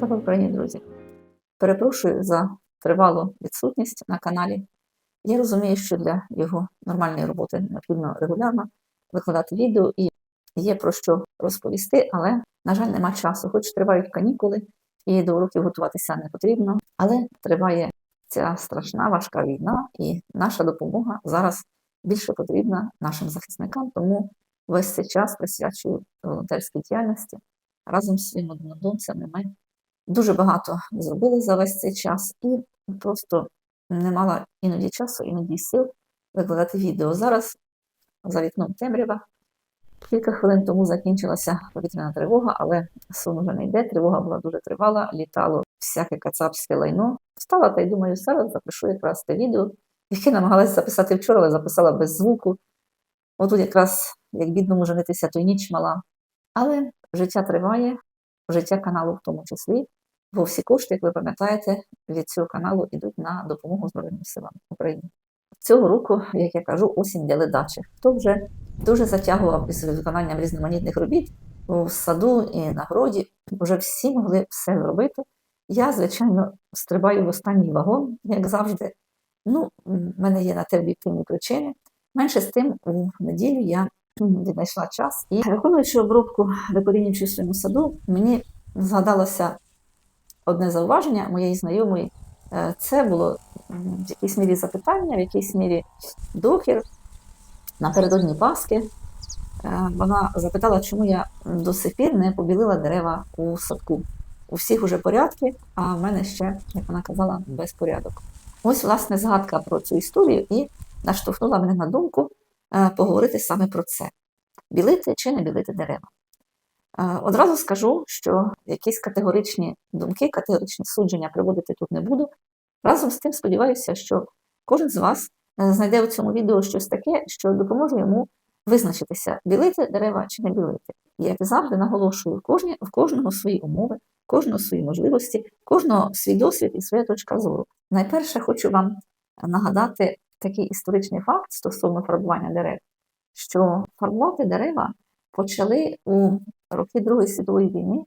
Слава Україні, друзі! Перепрошую за тривалу відсутність на каналі. Я розумію, що для його нормальної роботи необхідно регулярно викладати відео і є про що розповісти, але, на жаль, нема часу. Хоч тривають канікули, і до уроків готуватися не потрібно, але триває ця страшна важка війна, і наша допомога зараз більше потрібна нашим захисникам, тому весь цей час присвячую волонтерській діяльності разом з своїми однодумцями. Ми дуже багато зробили за весь цей час і просто не мала іноді часу, іноді сил викладати відео. Зараз за вікном темрява. Кілька хвилин тому закінчилася повітряна тривога, але сон уже не йде. Тривога була дуже тривала, літало всяке кацапське лайно. Встала та й думаю, зараз запишу якраз те відео, яке намагалася записати вчора, але записала без звуку. Отут якраз як бідному женитися, то й ніч мала. Але життя триває, життя каналу в тому числі, бо всі кошти, як ви пам'ятаєте, від цього каналу йдуть на допомогу Збройним силам України. Цього року, як я кажу, осінь для ледачі. Хто вже дуже затягував із виконанням різноманітних робіт у саду і на городі, вже всі могли все зробити. Я, звичайно, стрибаю в останній вагон, як завжди. Ну, в мене є на те об'єктивні причини. Менше з тим, у неділю я віднайшла час і виконуючи обробку викорінюючи своєму саду, мені згадалося одне зауваження моєї знайомої. Е, Це було в якійсь мірі запитання, в якійсь мірі докір. Напередодні Пасхи е, вона запитала, чому я до сих пір не побілила дерева у садку. У всіх уже порядки, а в мене ще, як вона казала, безпорядок. Ось, власне, згадка про цю історію і наштовхнула мене на думку е, поговорити саме про це: білити чи не білити дерева. Одразу скажу, що якісь категоричні думки, категоричні судження приводити тут не буду. Разом з тим сподіваюся, що кожен з вас е, знайде у цьому відео щось таке, що допоможе йому визначитися, білити дерева чи не білити. І, як завжди, наголошую, кожні, в кожного свої умови, кожного свої можливості, кожного свій досвід і своя точка зору. Найперше хочу вам нагадати такий історичний факт стосовно фарбування дерев, що фарбувати дерева почали у роки Другої світової війни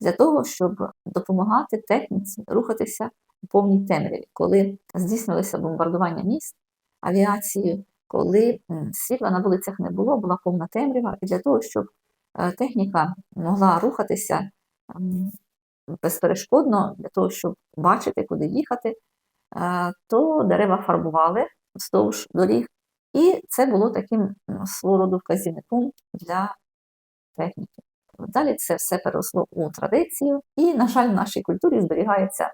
для того, щоб допомагати техніці рухатися у повній темряві, коли здійснювалися бомбардування міст авіацією, коли світла на вулицях не було, була повна темрява, і для того, щоб е, техніка могла рухатися безперешкодно, для того, щоб бачити, куди їхати, е, то дерева фарбували вздовж доріг, і це було таким свого роду вказівником для техніки. Далі це все переросло у традицію, і, на жаль, в нашій культурі зберігається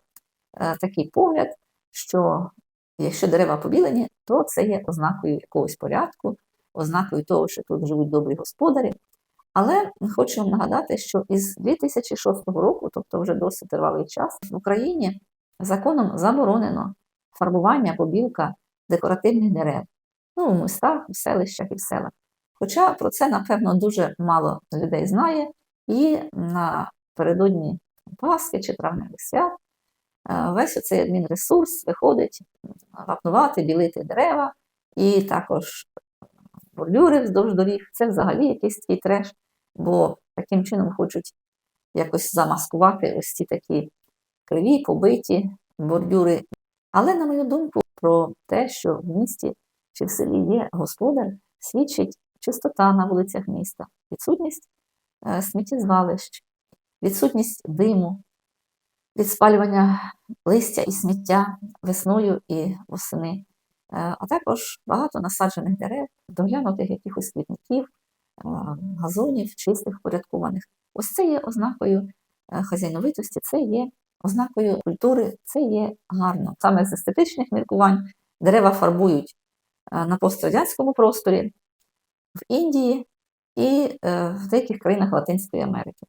е, такий погляд, що якщо дерева побілені, то це є ознакою якогось порядку, ознакою того, що тут живуть добрі господарі. Але хочу вам нагадати, що із 2006 року, тобто вже досить тривалий час, в Україні законом заборонено фарбування побілка декоративних дерев. Ну, у містах, у селищах і в селах. Хоча про це, напевно, дуже мало людей знає, і напередодні Пасхи чи травневих свят е, весь оцей адмінресурс виходить вапнувати, білити дерева, і також бордюри вздовж доріг. Це взагалі якийсь такий треш, бо таким чином хочуть якось замаскувати ось ці такі криві, побиті бордюри. Але, на мою думку, про те, що в місті чи в селі є господар, свідчить чистота на вулицях міста, відсутність е, сміттєзвалищ, відсутність диму, від спалювання листя і сміття весною і восени, Е, а також багато насаджених дерев, доглянутих якихось квітників, е, газонів, чистих, впорядкованих. Ось це є ознакою хазяйновитості, це є ознакою культури, це є гарно. Саме з естетичних міркувань дерева фарбують на пострадянському просторі, в Індії і е, в деяких країнах Латинської Америки.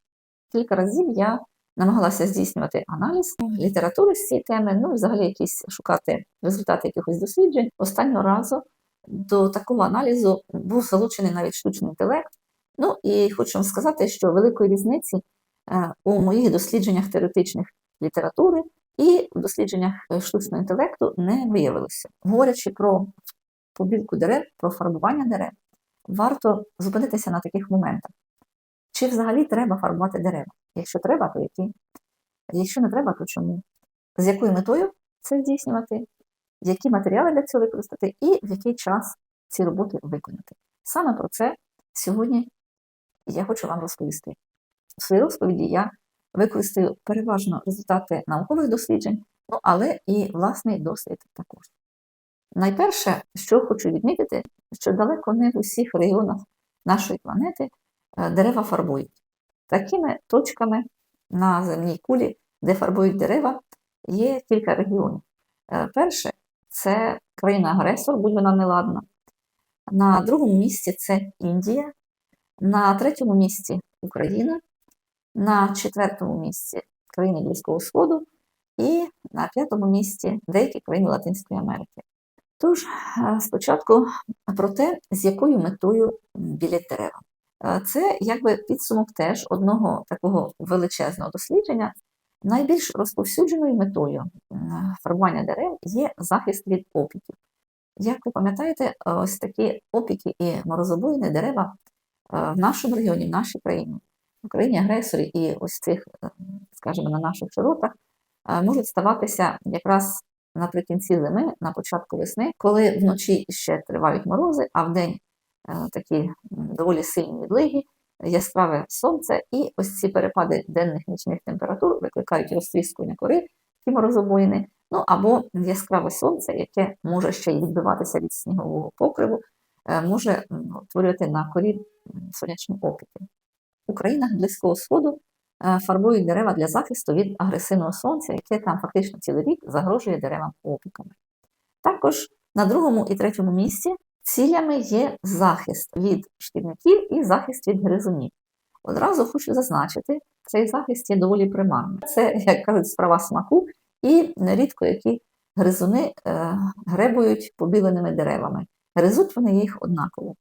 Кілька разів я намагалася здійснювати аналіз літератури з цієї теми, ну, і взагалі якісь шукати результати якихось досліджень. Останнього разу до такого аналізу був залучений навіть штучний інтелект. Ну і хочу вам сказати, що великої різниці е, у моїх дослідженнях теоретичних літератури і в дослідженнях е, штучного інтелекту не виявилося. Говорячи про побілку дерев, про фарбування дерев, варто зупинитися на таких моментах. Чи взагалі треба фарбувати дерева? Якщо треба, то які? Якщо не треба, то чому? З якою метою це здійснювати, які матеріали для цього використати і в який час ці роботи виконати. Саме про це сьогодні я хочу вам розповісти. У своїй розповіді я використаю переважно результати наукових досліджень, ну, але і власний досвід також. Найперше, що хочу відмітити, що далеко не в усіх регіонах нашої планети е, дерева фарбують. Такими точками на земній кулі, де фарбують дерева, є кілька регіонів. Е, Перше це країна-агресор, будь вона неладна. На другому місці це Індія, на третьому місці Україна, на четвертому місці країни Близького Сходу і на п'ятому місці деякі країни Латинської Америки. Тож, е, спочатку про те, з якою метою білять дерева. Е, Це якби підсумок теж одного такого величезного дослідження. Найбільш розповсюдженою метою м, фарбування дерев є захист від опіків. Як ви пам'ятаєте, ось такі опіки і морозобоїни дерева е, в нашому регіоні, в нашій країні, в країні агресорі і ось цих, е, скажімо, на наших широтах, можуть ставатися якраз наприкінці зими, на початку весни, коли вночі ще тривають морози, а вдень е, такі доволі сильні відлиги, яскраве сонце, і ось ці перепади денних нічних температур викликають розтріскування кори, ті морозобоїни, ну або яскраве сонце, яке може ще й відбиватися від снігового покриву, е, може утворювати на корі сонячні опіки. У країнах Близького Сходу фарбують дерева для захисту від агресивного сонця, яке там фактично цілий рік загрожує деревам опіками. Також на другому і третьому місці цілями є захист від шкідників і захист від гризунів. Одразу хочу зазначити, цей захист є доволі примарним. Це, як кажуть, справа смаку, і нерідко які гризуни е, гребують побіленими деревами. Гризуть вони їх однаково.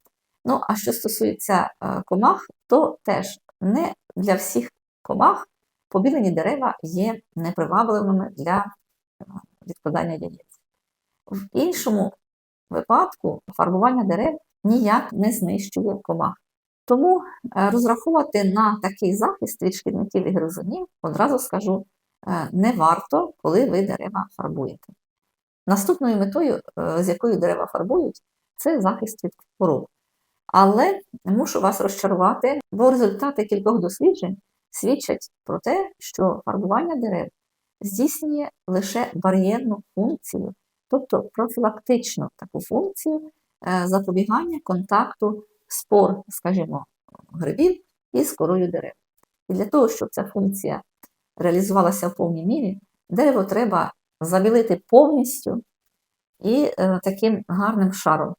Ну, а що стосується е, комах, то теж не для всіх комах побілені дерева є непривабливими для е, відкладання яєць. В іншому випадку фарбування дерев ніяк не знищує комах. Тому е, розраховувати на такий захист від шкідників і гризунів, одразу скажу, е, не варто, коли ви дерева фарбуєте. Наступною метою, з якою дерева фарбують, це захист від хвороб. Але мушу вас розчарувати, бо результати кількох досліджень свідчать про те, що фарбування дерев здійснює лише бар'єрну функцію, тобто профілактичну таку функцію е, запобігання контакту спор, скажімо, грибів із корою дерев. І для того, щоб ця функція реалізувалася в повній мірі, дерево треба забілити повністю і е, таким гарним шаром.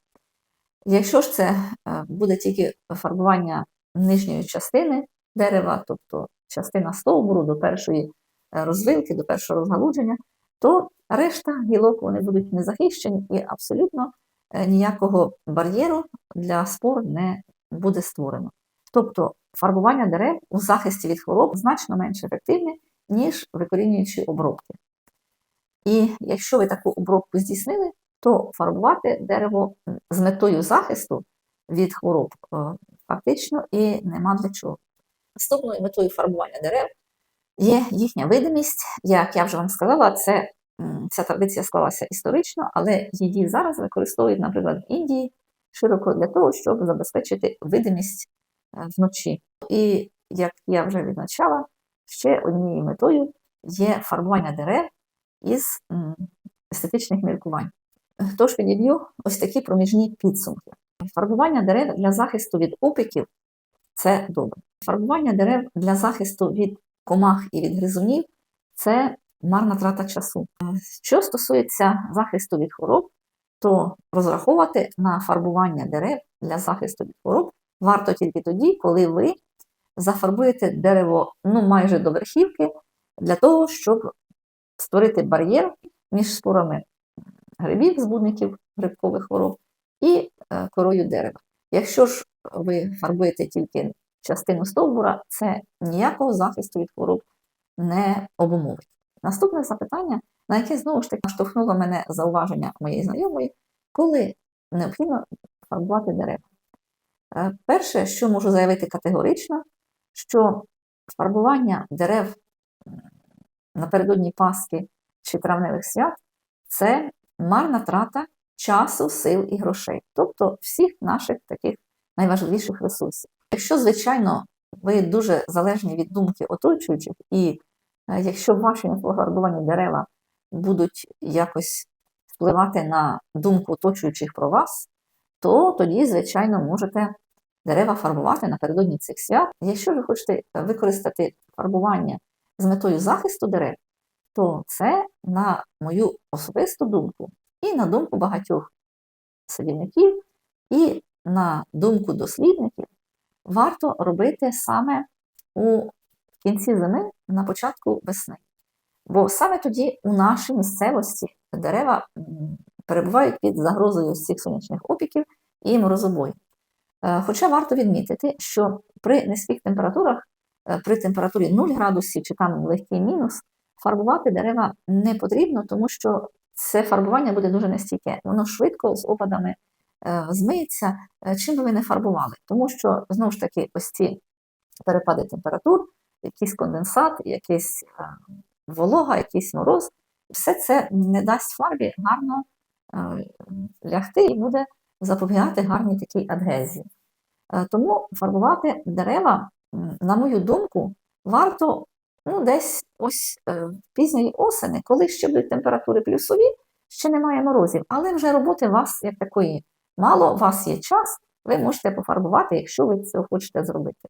Якщо ж це е, буде тільки фарбування нижньої частини дерева, тобто частина стовбуру до першої е, розвилки, до першого розгалудження, то решта гілок вони будуть не захищені і абсолютно е, ніякого бар'єру для спор не буде створено. Тобто фарбування дерев у захисті від хвороб значно менш ефективне, ніж викорінюючі обробки. І якщо ви таку обробку здійснили, то фарбувати дерево з метою захисту від хвороб е, фактично і нема для чого. Наступною метою фарбування дерев є їхня видимість. Як я вже вам сказала, це, ця традиція склалася історично, але її зараз використовують, наприклад, в Індії широко для того, щоб забезпечити видимість е, вночі. І як я вже відзначала, ще однією метою є фарбування дерев із естетичних міркувань. Тож підіб'ю ось такі проміжні підсумки. Фарбування дерев для захисту від опіків це добре. Фарбування дерев для захисту від комах і від гризунів це марна трата часу. Що стосується захисту від хвороб, то розраховувати на фарбування дерев для захисту від хвороб варто тільки тоді, коли ви зафарбуєте дерево ну, майже до верхівки, для того, щоб створити бар'єр між спорами грибів, збудників грибкових хвороб і е, корою дерева. Якщо ж ви фарбуєте тільки частину стовбура, це ніякого захисту від хвороб не обумовить. Наступне запитання, на яке знову ж таки наштовхнуло мене зауваження моєї знайомої, коли необхідно фарбувати дерева. Е, Перше, що можу заявити категорично, що фарбування дерев напередодні Пасхи чи травневих свят, це марна трата часу, сил і грошей, тобто всіх наших таких найважливіших ресурсів. Якщо, звичайно, ви дуже залежні від думки оточуючих, і е, якщо ваші нефарбовані дерева будуть якось впливати на думку оточуючих про вас, то тоді, звичайно, можете дерева фарбувати напередодні цих свят. Якщо ви хочете використати фарбування з метою захисту дерев, то це, на мою особисту думку, і на думку багатьох садівників, і на думку дослідників, варто робити саме у кінці зими, на початку весни. Бо саме тоді у нашій місцевості дерева перебувають під загрозою цих сонячних опіків і морозобою. Е, Хоча варто відмітити, що при низьких температурах, е, при температурі 0 градусів чи там легкий мінус, фарбувати дерева не потрібно, тому що це фарбування буде дуже нестійке. Воно швидко з опадами змиється, чим би ви не фарбували. Тому що, знову ж таки, ось ці перепади температур, якийсь конденсат, якийсь волога, якийсь мороз, все це не дасть фарбі гарно лягти і буде запобігати гарній такій адгезії. Е, тому фарбувати дерева, на мою думку, варто ну, десь ось е, пізньої осени, коли ще будуть температури плюсові, ще немає морозів, але вже роботи вас як такої мало, у вас є час, ви можете пофарбувати, якщо ви це хочете зробити.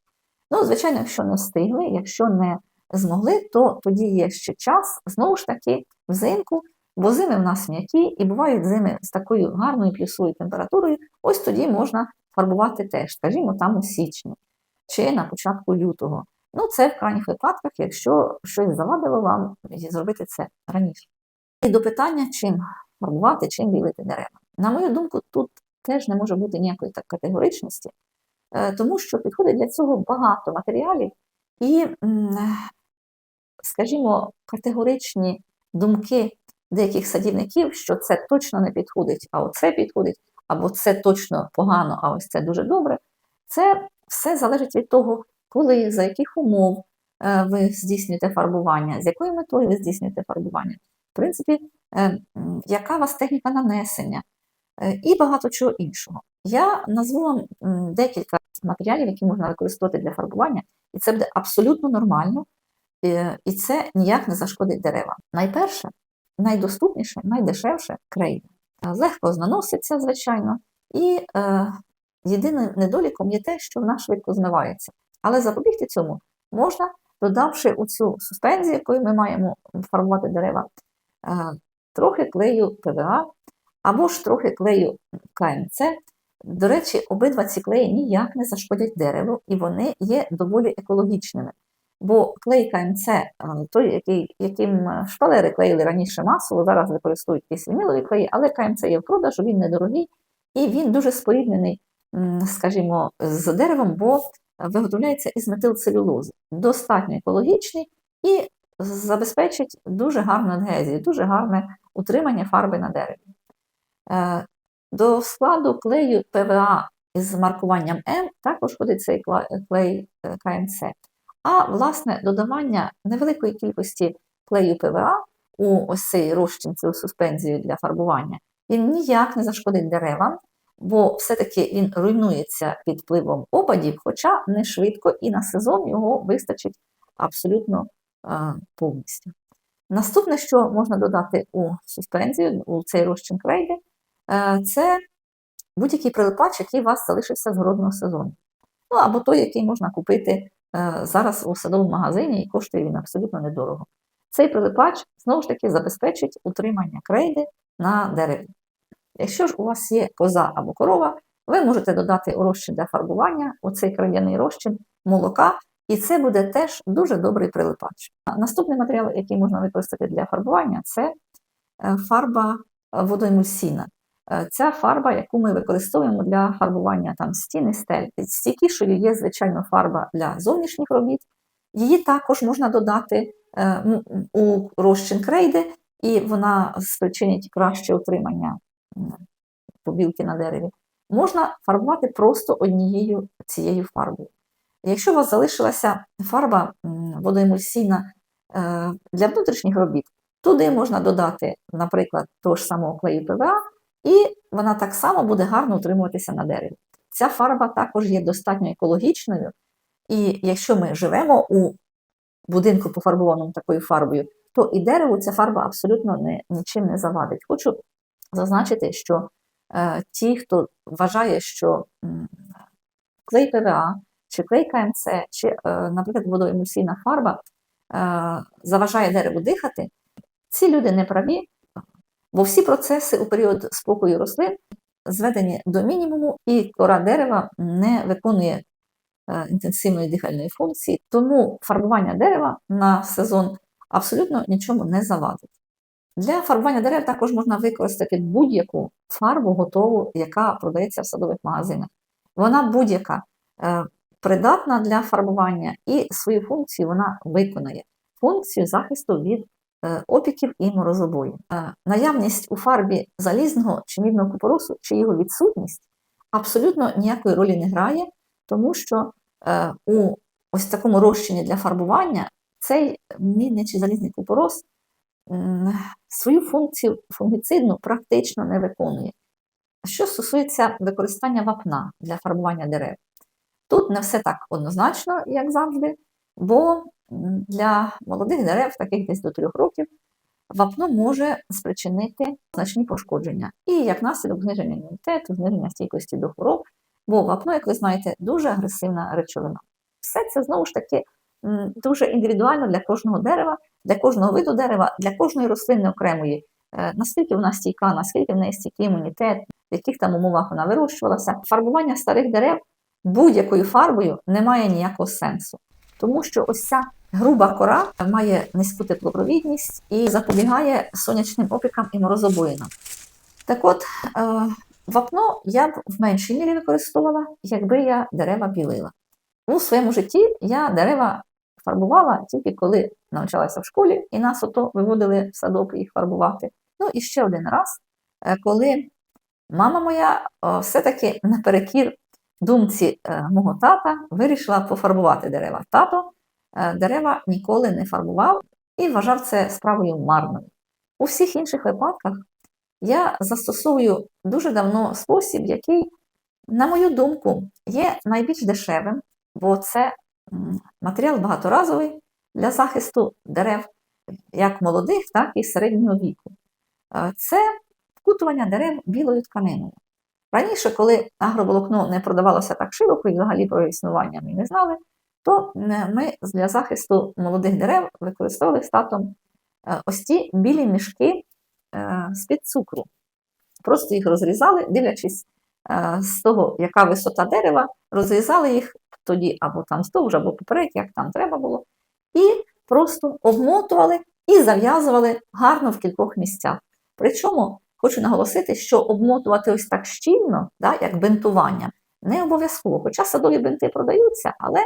Ну, звичайно, якщо не встигли, якщо не змогли, то тоді є ще час, знову ж таки, взимку, бо зими в нас м'які, і бувають зими з такою гарною плюсовою температурою, ось тоді можна фарбувати теж, скажімо, там у січні чи на початку лютого. Ну, це в крайніх випадках, якщо щось завадило вам зробити це раніше. І до питання, чим фарбувати, чим білити дерева. На мою думку, тут теж не може бути ніякої так категоричності, е, тому що підходить для цього багато матеріалів і, скажімо, категоричні думки деяких садівників, що це точно не підходить, а оце підходить, або це точно погано, а ось це дуже добре. Це все залежить від того, коли, за яких умов е, ви здійснюєте фарбування, з якою метою ви здійснюєте фарбування. В принципі, е, яка у вас техніка нанесення і багато чого іншого. Я назву вам декілька матеріалів, які можна використовувати для фарбування, і це буде абсолютно нормально, і це ніяк не зашкодить дерева. Найперше, найдоступніше, найдешевше крейда. Легко знаноситься, звичайно, і е, єдиним недоліком є те, що вона швидко змивається. Але запобігти цьому можна, додавши у цю суспензію, якою ми маємо фарбувати дерева, е, трохи клею ПВА або ж трохи клею КМЦ. До речі, обидва ці клеї ніяк не зашкодять дереву, і вони є доволі екологічними. Бо клей КМЦ, е, той, який, яким е, шпалери клеїли раніше масово, зараз використовують вінілові клеї, але КМЦ є в продажу, він недорогий і він дуже споріднений, скажімо, з деревом, бо виготовляється із метилцелюлози. Достатньо екологічний і забезпечить дуже гарну адгезію, дуже гарне утримання фарби на дереві. Е, до складу клею ПВА із маркуванням М також ходить цей клей КМЦ. А, власне, додавання невеликої кількості клею ПВА у ось цей розчин, цю суспензію для фарбування, він ніяк не зашкодить деревам, бо все-таки він руйнується під впливом опадів, хоча не швидко і на сезон його вистачить абсолютно а, повністю. Наступне, що можна додати у суспензію, у цей розчин крейди, е, це будь-який прилипач, який у вас залишився з городного сезону. Ну, або той, який можна купити Е, зараз у садовому магазині і коштує він абсолютно недорого. Цей прилипач знову ж таки забезпечить утримання крейди на дереві. Якщо ж у вас є коза або корова, ви можете додати у розчин для фарбування, оцей кров'яний розчин молока, і це буде теж дуже добрий прилипач. Наступний матеріал, який можна використати для фарбування, це е, фарба водоемульсійна. Е, ця фарба, яку ми використовуємо для фарбування там стіни, стель. Стійкішою є, звичайно, фарба для зовнішніх робіт. Її також можна додати е, у розчин крейди, і вона спричинить краще утримання побілки на дереві. Можна фарбувати просто однією цією фарбою. Якщо у вас залишилася фарба водоемульсійна Е, Для внутрішніх робіт туди можна додати, наприклад, того ж самого клею ПВА, і вона так само буде гарно утримуватися на дереві. Ця фарба також є достатньо екологічною, і якщо ми живемо у будинку пофарбованому такою фарбою, то і дереву ця фарба абсолютно не, нічим не завадить. Хочу зазначити, що е, ті, хто вважає, що клей ПВА, чи клей КМЦ, чи, е, наприклад, водоемульсійна фарба е, заважає дереву дихати, ці люди не праві, бо всі процеси у період спокою рослин зведені до мінімуму, і кора дерева не виконує е, інтенсивної дихальної функції, тому фарбування дерева на сезон абсолютно нічому не завадить. Для фарбування дерев також можна використати будь-яку фарбу готову, яка продається в садових магазинах. Вона будь-яка е, придатна для фарбування і свою функцію вона виконає функцію захисту від опіків і морозобою. Е, Наявність у фарбі залізного чи мідного купоросу, чи його відсутність абсолютно ніякої ролі не грає, тому що е, у ось такому розчині для фарбування цей мідний чи залізний купорос свою функцію фунгіцидну практично не виконує. Що стосується використання вапна для фарбування дерев, тут не все так однозначно, як завжди, бо для молодих дерев, таких десь до 3 років, вапно може спричинити значні пошкодження. І як наслідок зниження імунітету, зниження стійкості до хвороб, бо вапно, як ви знаєте, дуже агресивна речовина. Все це знову ж таки дуже індивідуально для кожного дерева, для кожного виду дерева, для кожної рослини окремої. Е, Наскільки вона стійка, наскільки в неї стійкий імунітет, в яких там умовах вона вирощувалася. Фарбування старих дерев будь-якою фарбою не має ніякого сенсу, тому що ось ця груба кора має низьку теплопровідність і запобігає сонячним опікам і морозобоїнам. Так от, е, вапно я б в меншій мірі використовувала, якби я дерева білила. У своєму житті я дерева фарбувала тільки коли навчалася в школі, і нас ото виводили в садок їх фарбувати. Ну і ще один раз, е, коли мама моя все-таки наперекір думці е, мого тата вирішила пофарбувати дерева. Тато е, дерева ніколи не фарбував і вважав це справою марною. У всіх інших випадках я застосовую дуже давно спосіб, який, на мою думку, є найбільш дешевим, бо це матеріал багаторазовий для захисту дерев як молодих, так і середнього віку. Е, Це вкутування дерев білою тканиною. Раніше, коли агроволокно не продавалося так широко і взагалі про існування ми не знали, то е, ми для захисту молодих дерев використовували з татом е, ось ті білі мішки е, з-під цукру. Просто їх розрізали, дивлячись з того, яка висота дерева, розрізали їх тоді або там здовж, або поперек, як там треба було, і просто обмотували і зав'язували гарно в кількох місцях. Причому хочу наголосити, що обмотувати ось так щільно, да, як бинтування, не обов'язково. Хоча садові бинти продаються, але,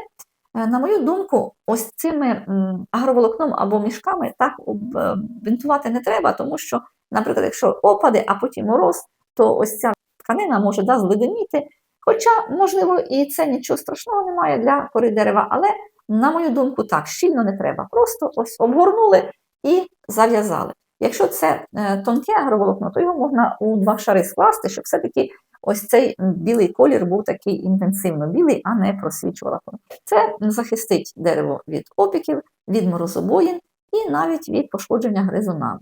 е, на мою думку, ось цими агроволокном або мішками так е, бинтувати не треба, тому що, наприклад, якщо опади, а потім мороз, то ось ця тканина може да, зледеніти. Хоча, можливо, і це нічого страшного немає для кори дерева, але, на мою думку, так, щільно не треба. Просто ось обгорнули і зав'язали. Якщо це е, тонке агроволокно, то його можна у два шари скласти, щоб все-таки ось цей білий колір був такий інтенсивно білий, а не просвічувала. Це захистить дерево від опіків, від морозобоїн і навіть від пошкодження гризунами.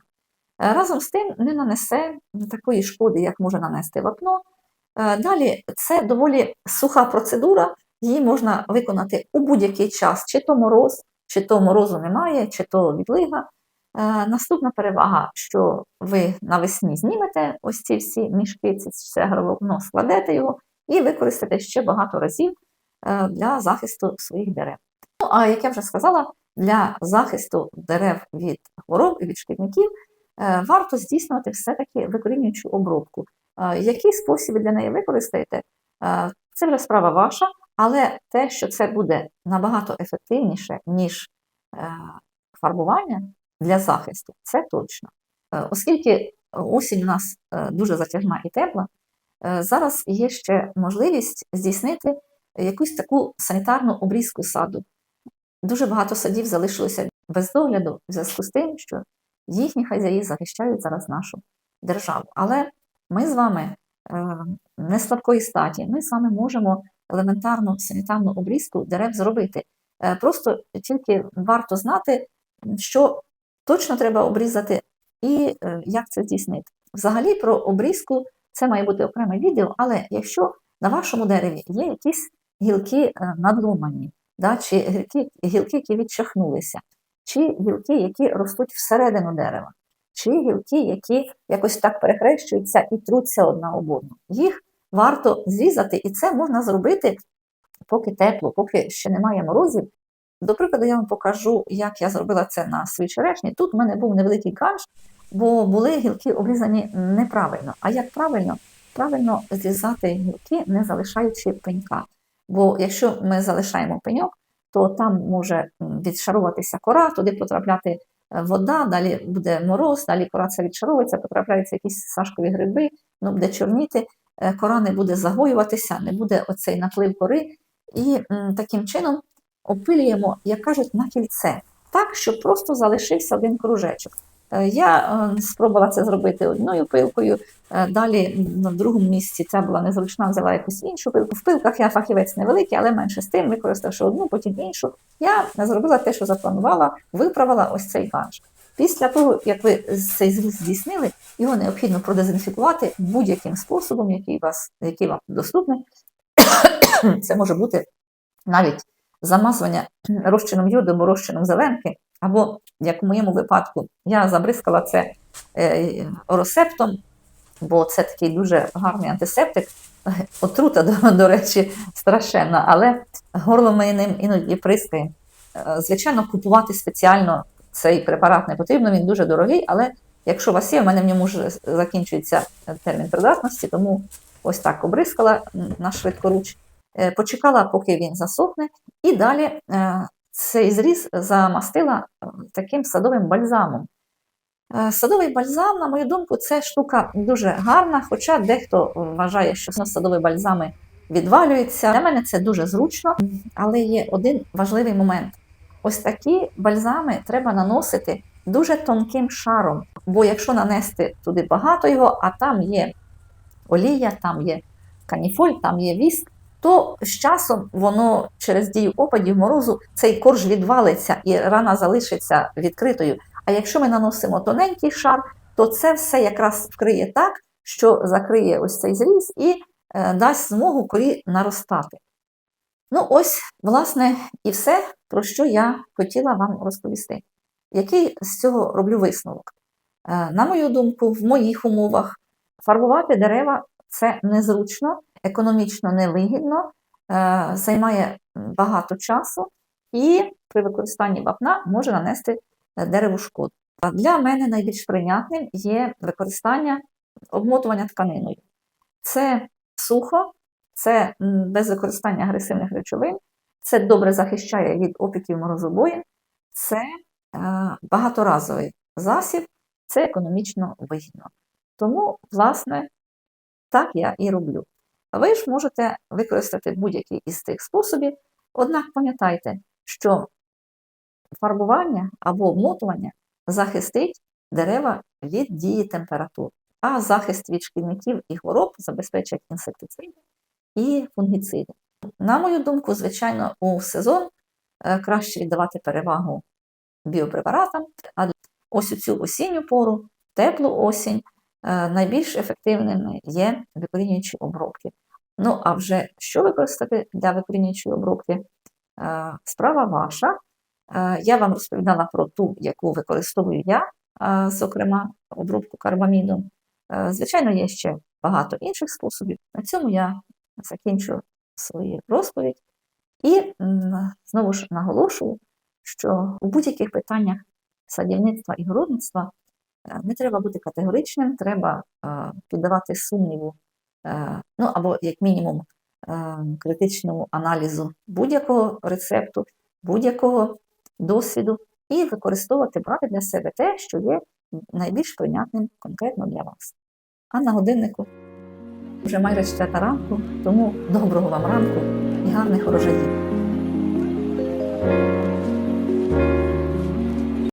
Е, Разом з тим не нанесе такої шкоди, як може нанести вапно. Е, Далі це доволі суха процедура, її можна виконати у будь-який час, чи то мороз, чи то морозу немає, чи то відлига. Е, Наступна перевага, що ви навесні знімете ось ці всі мішки, це все агроволокно, складете його і використаєте ще багато разів е, для захисту своїх дерев. Ну, а як я вже сказала, для захисту дерев від хвороб і від шкідників е, варто здійснювати все-таки викорінюючу обробку. Які способи для неї використаєте, це вже справа ваша, але те, що це буде набагато ефективніше, ніж фарбування для захисту, це точно. Е, Оскільки осінь у нас е, дуже затяжна і тепла, е, зараз є ще можливість здійснити якусь таку санітарну обрізку саду. Дуже багато садів залишилося без догляду в зв'язку з тим, що їхні хазяї захищають зараз нашу державу. Але ми з вами е, не слабкої статі, ми з вами можемо елементарну санітарну обрізку дерев зробити. Е, Просто тільки варто знати, що точно треба обрізати і е, як це здійснити. Взагалі про обрізку це має бути окреме відео, але якщо на вашому дереві є якісь гілки е, надломані, да, чи гілки, гілки, які відчахнулися, чи гілки, які ростуть всередину дерева, чи гілки, які якось так перехрещуються і труться одна об одну. Їх варто зрізати, і це можна зробити, поки тепло, поки ще немає морозів. До прикладу, я вам покажу, як я зробила це на своїй черешні. Тут в мене був невеликий канш, бо були гілки обрізані неправильно. А як правильно? Правильно зрізати гілки, не залишаючи пенька. Бо якщо ми залишаємо пеньок, то там може відшаруватися кора, туди потрапляти е, вода, далі буде мороз, далі кора це відшаровується, потрапляються якісь сашкові гриби, ну, буде чорніти, е, кора не буде загоюватися, не буде оцей наплив кори. І таким чином опилюємо, як кажуть, на кільце, так, щоб просто залишився один кружечок. Е, Я е, спробувала це зробити одною пилкою. е, Далі на другому місці ця була незручна, взяла якусь іншу пилку. В пилках я фахівець невеликий, але менше з тим, використавши одну, потім іншу. Я зробила те, що запланувала, виправила ось цей канш. Після того, як ви цей зріз здійснили, його необхідно продезінфікувати будь-яким способом, який, вас, який вам доступний. Це може бути навіть замазування розчином йоду або розчином зеленки, або, як в моєму випадку, я забризкала це е, оросептом, бо це такий дуже гарний антисептик. Отрута, до, до речі, страшенна, але горло ми ним іноді прискаємо. Е, Звичайно, купувати спеціально цей препарат не потрібно, він дуже дорогий, але якщо у вас є, в мене в ньому вже закінчується термін придатності, тому ось так обрискала на швидкоруч, почекала, поки він засохне, і далі е, цей зріз замастила е, таким садовим бальзамом. Е, Садовий бальзам, на мою думку, це штука дуже гарна, хоча дехто вважає, що садові бальзами відвалюються. Для мене це дуже зручно, але є один важливий момент. Ось такі бальзами треба наносити дуже тонким шаром, бо якщо нанести туди багато його, а там є олія, там є каніфоль, там є віск, то з часом воно через дію опадів морозу цей корж відвалиться і рана залишиться відкритою. А якщо ми наносимо тоненький шар, то це все якраз вкриє так, що закриє ось цей зріз і е, дасть змогу корі наростати. Ну, ось, власне, і все, про що я хотіла вам розповісти. Який з цього роблю висновок? Е, На мою думку, в моїх умовах фарбувати дерева це незручно, економічно невигідно, е, займає багато часу і при використанні вапна може нанести е, дереву шкоду. Для мене найбільш прийнятним є використання обмотування тканиною. Це сухо, це без використання агресивних речовин, це добре захищає від опіків морозобоїн, це е, багаторазовий засіб, це економічно вигідно. Тому, власне, так я і роблю. Ви ж можете використати будь-який із цих способів, однак пам'ятайте, що фарбування або обмотування захистить дерева від дії температур, а захист від шкідників і хвороб забезпечать інсектициди і фунгіциди. На мою думку, звичайно, у сезон е, краще віддавати перевагу біопрепаратам, а ось у цю осінню пору, теплу осінь, е, найбільш ефективними є викорінюючі обробки. Ну, а вже що використати для викорінюючої обробки? Е, Справа ваша. Е, Я вам розповідала про ту, яку використовую я, е, зокрема, обробку карбамідом. Е, Звичайно, є ще багато інших способів. На цьому я закінчу свою розповідь. І знову ж наголошую, що у будь-яких питаннях садівництва і городництва не треба бути категоричним, треба піддавати сумніву, ну або як мінімум е, критичному аналізу будь-якого рецепту, будь-якого досвіду, і використовувати, брати для себе те, що є найбільш прийнятним конкретно для вас. А на годиннику вже майже четверта ранку, тому доброго вам ранку і гарних урожаїв!